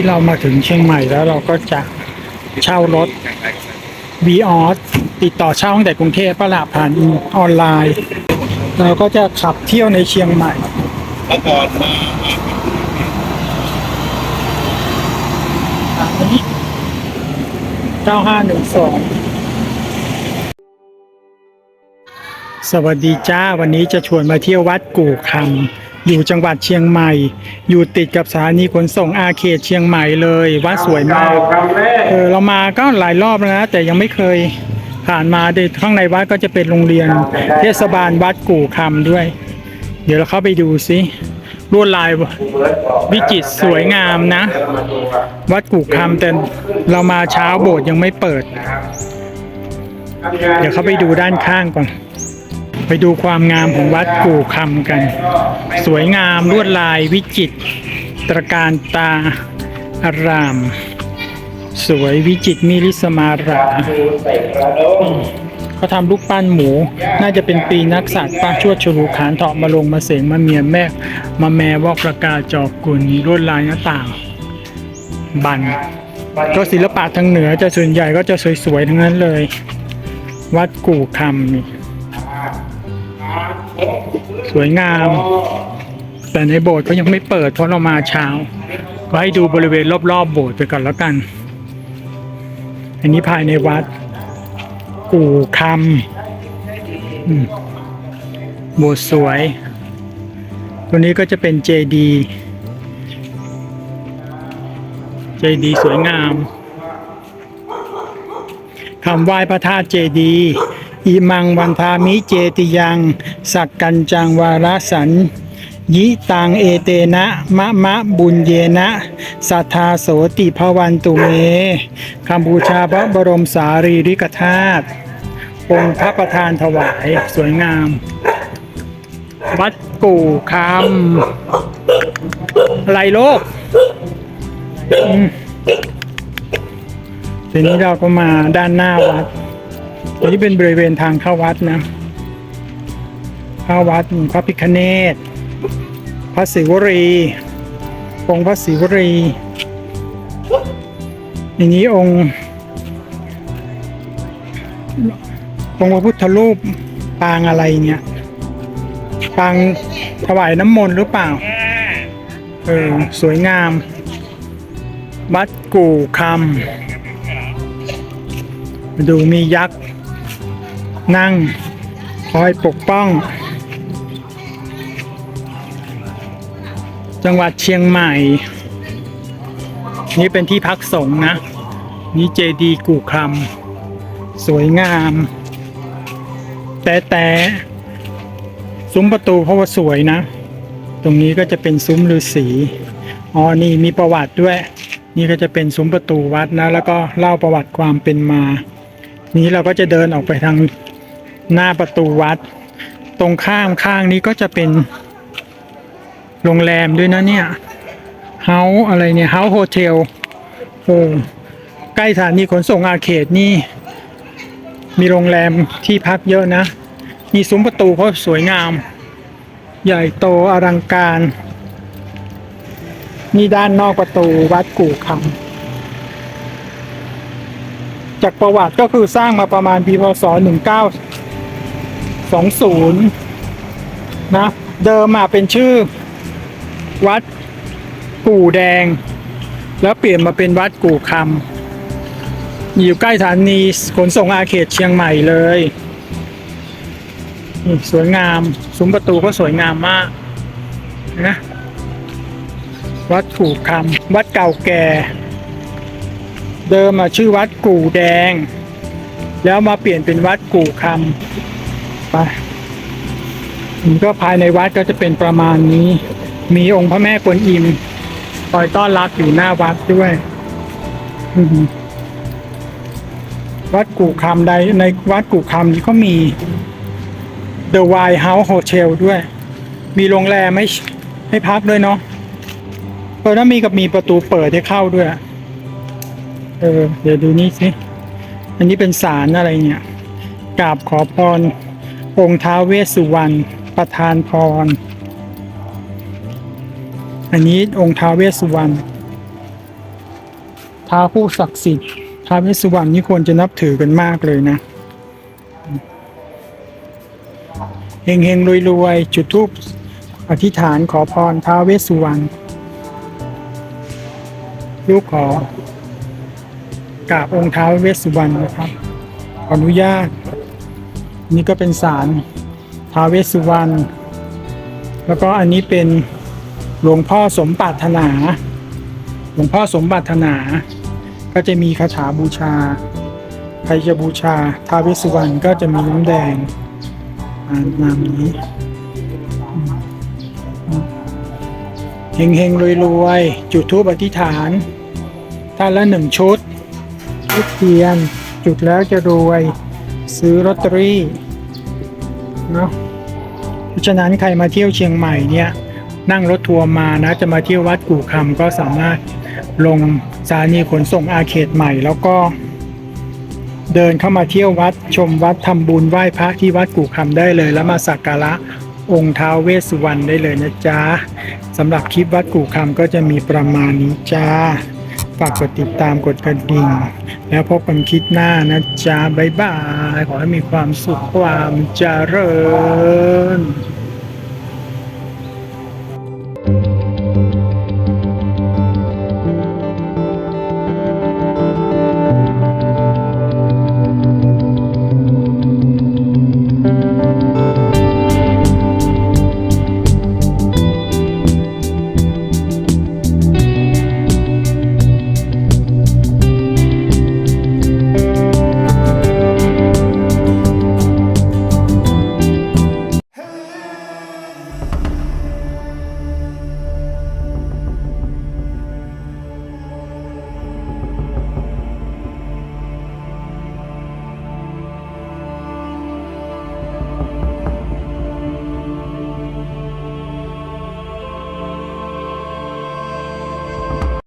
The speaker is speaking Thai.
นี้เรามาถึงเชียงใหม่แล้วเราก็จะเช่ารถ v ีออสติดต่อเช่าตั้งแต่กรุงเทพปะละผ่านออนไลน์ เราก็จะขับเที่ยวในเชียงใหม่เมื่อก่อนมาเก้าห้าหนึ่งสองสวัสดีจ้า วันนี้จะชวนมาเที่ยววัดกู่คำ อยู่จังหวัดเชียงใหม่ อยู่ติดกับสถานีขนส่งอาเขตเชียงใหม่เลยวัดสวยมากครั้งแรกเออเรามาก็หลายรอบแล้วนะแต่ยังไม่เคยผ่านมาเด็ข้างในวัดก็จะเป็นโรงเรียน เทศบาลวัดกู่คำด้วย เดี๋ยวเราเข้าไปดูซิลวดลายวิจิตรสวยงามนะ วัดกู่คำแต่เรามาเช้าโบสถ์ยังไม่เปิด เดี๋ยวเข้าไปดูด้านข้างก่อน ไปดูความงามของวัดกู่คำกัน สวยงามลวดลายวิจิตรตระการตาอาราม สวยวิจิตรมิริสมาราเขาทำลูกปั้นหมู น่าจะเป็นปีนักษัตริย์ป้าชวดชลูขานเถาะมาลงมาเสงมาเมียแม่ มาแม่วอกประกาจอกกุลลวดลายหน้าต่าง บันก็ศิลปะทางเหนือจะส่วนใหญ่ก็จะสวยๆทั้งนั้นเลย วัดกู่คำนี่ สวยงาม แต่ในโบสถ์ก็ยังไม่เปิดเพราะเรามาเช้า ก็ให้ดูบริเวณรอบๆโบสถ์ไปก่อนแล้วกัน อันนี้ภายในวัด กู่คำโบสถ์สวย ตัวนี้ก็จะเป็นเจดีเจดีสวยงามคำไหว้พระธาตุเจดีย์ อิมังวันทามิเจติยัง สักกันจังวารสัน ยิตังเอเตนะ มะมะบุญเยนะ สัทธาโสติภวันตุเมคำบูชาพระบรมสารีริกธาตุองค์พระประธานถวายสวยงาม วัดกู่คำอะไรโลกทีนี้เราก็มาด้านหน้าวัด อันนี้เป็นบริเวณทางเข้าวัดนะ เข้าวัดพระพิคเนตพระศิวรีองค์พระศิวรีอันนี้องค์ องค์พระพุทธรูปปางอะไรเนี่ยปางถวายน้ำมนต์หรือเปล่า เออ สวยงามวัดกู่คำดูมียักษ์ นั่งคอยปกป้อง จังหวัดเชียงใหม่ นี่เป็นที่พักสงฆ์นะ นี่เจดีกู่คำสวยงาม แต่แต่ซุ้มประตูเพราะว่าสวยนะ ตรงนี้ก็จะเป็นซุ้มฤาษีอ๋อนี่มีประวัติด้วย นี่ก็จะเป็นซุ้มประตูวัดนะ แล้วก็เล่าประวัติความเป็นมา นี้เราก็จะเดินออกไปทาง หน้าประตูวัด ตรงข้ามข้างนี้ก็จะเป็นโรงแรมด้วยนะเนี่ยเฮาอะไรเนี่ยเฮาโฮเทลโอ้ใกล้สถานีขนส่งอาเขตนี่ มีโรงแรมที่พักเยอะนะ มีซุ้มประตูเขาสวยงาม ใหญ่โตอลังการ นี่ด้านนอกประตูวัดกู่คำจากประวัติก็คือสร้างมาประมาณปีพศ 20 นะ เดิมมาเป็นชื่อ วัดกู่แดง แล้วเปลี่ยนมาเป็นวัดกู่คำอยู่ใกล้สถานีขนส่งอาเขตเชียงใหม่เลยสวยงามซุ้มประตูก็สวยงามมากนะวัดกู่คำวัดเก่าแก่ เดิมมาชื่อวัดกู่แดง แล้วมาเปลี่ยนเป็นวัดกู่คำ ไปก็ภายในวัดก็จะเป็นประมาณนี้ มีองค์พระแม่กวนอิมคอยต้อนรับอยู่หน้าวัดด้วยวัดกู่คำใดในวัดกู่คำนี้ก็มี The White House Hotel ด้วย มีโรงแรมให้ให้พักด้วยเนาะเออแล้วมีกับมีประตูเปิดให้เข้าด้วย เออ เดี๋ยวดูนี่สิ อันนี้เป็นศาลอะไรเนี่ยกราบขอพร องค์ท้าเวสสุวรรณประธานพร อันนี้องค์ท้าเวสสุวรรณท้าผู้ศักดิ์สิทธิ์ท้าเวสสุวรรณนี่ควรจะนับถือกันมากเลยนะเฮงเฮงรวยรวยจุดธูปอธิษฐานขอพรท้าเวสสุวรรณลูกขอกราบองค์ท้าเวสสุวรรณนะครับขออนุญาต นี่ก็เป็นศาลท้าวเวสสุวรรณแล้วก็อันนี้เป็นหลวงพ่อสมปรารถนา หลวงพ่อสมปรารถนา ก็จะมีคาถาบูชาใครจะบูชาท้าวเวสสุวรรณก็จะมีน้ำแดงอ่านามนี้เฮงเฮงรวยรวยๆจุดธูปอธิษฐานท่านละหนึ่งชุดทุกเทียน จุดแล้วจะรวย ซื้อลอตเตอรี่เนาะเพราะฉะนั้นใครมาเที่ยวเชียงใหม่เนี่ยนั่งรถทัวร์มานะจะมาเที่ยววัดกู่คำก็สามารถลงสถานีขนส่งอาเขตใหม่ แล้วก็ เดินเข้ามาเที่ยววัดชมวัดทำบุญไหว้พระที่วัดกู่คำได้เลย แล้วมาสักการะองค์ท้าวเวสสุวรรณได้เลยนะจ๊ะสำหรับคลิปวัดกู่คำก็จะมีประมาณนี้จ้า ฝากกดติดตามกดกระดิ่ง แล้วพบกันคลิปหน้านะจ๊ะ บ๊ายบาย ขอให้มีความสุขความเจริญ